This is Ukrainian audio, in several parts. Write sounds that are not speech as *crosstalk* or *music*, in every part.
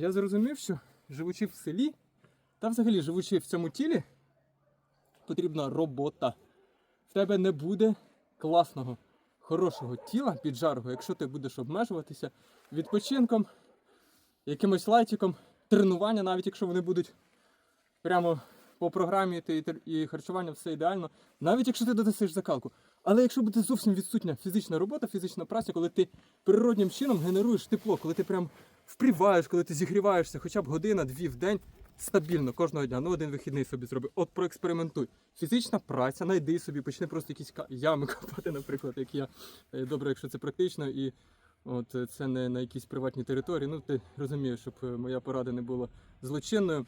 я зрозумів, що живучи в селі, та взагалі живучи в цьому тілі, потрібна робота. В тебе не буде класного, хорошого тіла піджарого, якщо ти будеш обмежуватися відпочинком, якимось лайтиком, тренування, навіть якщо вони будуть прямо по програмі і харчування все ідеально, навіть якщо ти додасиш закалку. Але якщо буде зовсім відсутня фізична робота, фізична праця, коли ти природнім чином генеруєш тепло, коли ти прям впріваєш, коли ти зігріваєшся хоча б година-дві в день стабільно кожного дня, ну один вихідний собі зроби. От проекспериментуй. Фізична праця, найди собі, почни просто якісь ями *laughs* копати, наприклад, як я. Е, Добре, якщо це практично і от це не на якійсь приватній території. Ну ти розумієш, щоб е, моя порада не була злочинною.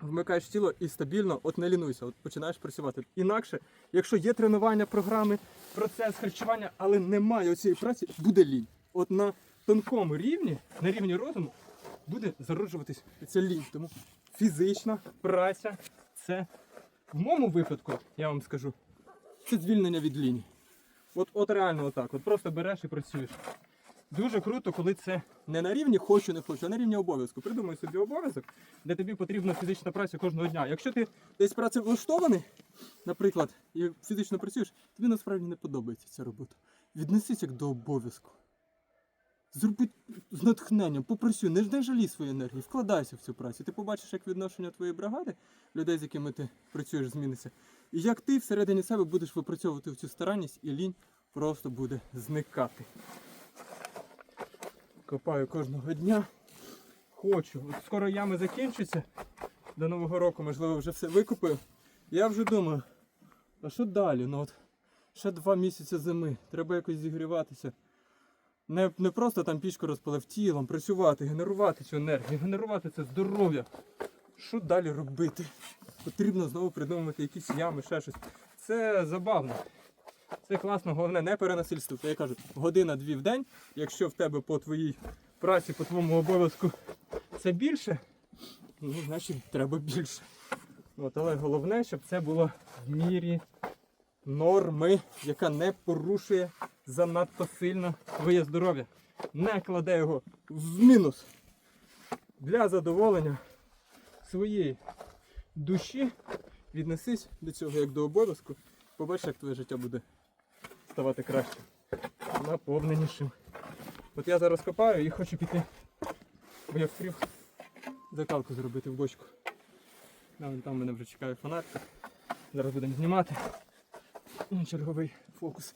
Вмикаєш тіло і стабільно, от не лінуйся, от починаєш працювати. Інакше, якщо є тренування, програми, процес харчування, але немає цієї праці, буде лінь. От на тонкому рівні, на рівні розуму, буде зароджуватись ця лінь. Тому фізична праця це в моєму випадку, я вам скажу, це звільнення від лінії. От, от реально отак. От просто береш і працюєш. Дуже круто, коли це не на рівні хочу, не хочу, а на рівні обов'язку. Придумай собі обов'язок, де тобі потрібна фізична праця кожного дня. Якщо ти десь працевлаштований, наприклад, і фізично працюєш, тобі насправді не подобається ця робота. Віднесись як до обов'язку. Зроби з натхненням, попрацюй, не, не жалій свої енергії, вкладайся в цю працю. Ти побачиш, як відношення твоєї бригади, людей, з якими ти працюєш, зміниться. І як ти всередині себе будеш випрацьовувати цю старанність, і лінь просто буде зникати. Копаю кожного дня. Хочу. От скоро ями закінчаться. До Нового року, можливо, вже все викопаю. Я вже думаю, а що далі? Ну от ще два місяці зими. Треба якось зігріватися. Не, не просто там пічку розпалив тілом, працювати, генерувати цю енергію, генерувати це здоров'я. Що далі робити? Потрібно знову придумувати якісь ями, ще щось. Це забавно. Це класно, головне не перенасильство. Я кажу, година-дві в день. Якщо в тебе по твоїй праці, по твоєму обов'язку це більше, ну, значить треба більше. От, але головне, щоб це було в мірі норми, яка не порушує занадто сильно твоє здоров'я. Не кладе його в мінус. Для задоволення своєї душі віднесись до цього як до обов'язку. Побачиш, як твоє життя буде ставати кращим, наповненішим. От я зараз копаю і хочу піти, бо я вкрив закалку зробити в бочку. Там, там мене вже чекає фонарик. Зараз будемо знімати. Черговий фокус.